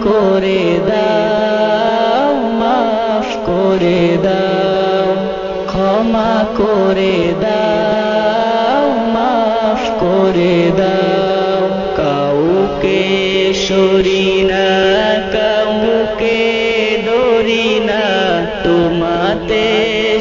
করে দাও, মাফ করে দাও, ক্ষমা করে দাও, মাফ করে দাও। কাউকে সরি না, কাউকে ডরি না, তোমাতে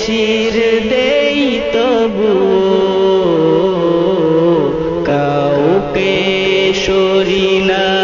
শির দেই তবু। কাউকে সরি না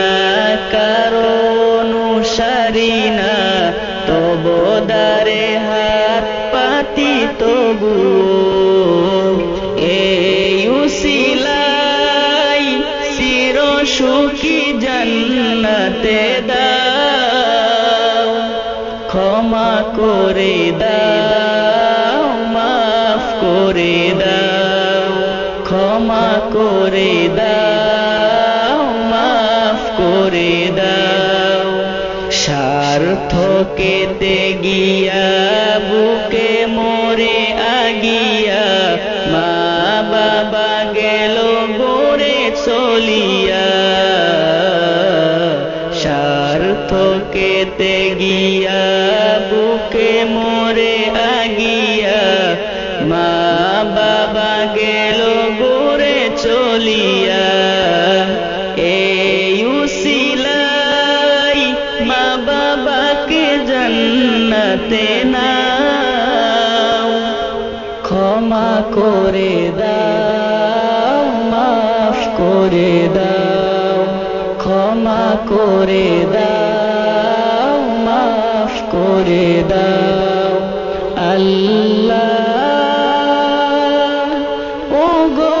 তবু এই উসিলাই চির সুখী জান্নাতে দাও, ক্ষমা করে দাও, মাফ করে দাও, ক্ষমা করে দাও। স্বার্থ কেতে গিয়া, বুকে মরে আগিয়া, মা বাবা গেল গোরে চলিয়া। স্বার্থ কেতে গিয়া, বুকে মোরে জন্নতে নাও, ক্ষমা করে দাও, মাফ করে দাও, ক্ষমা করে দাও, মাফ করে দাও, আল্লাহ ও গো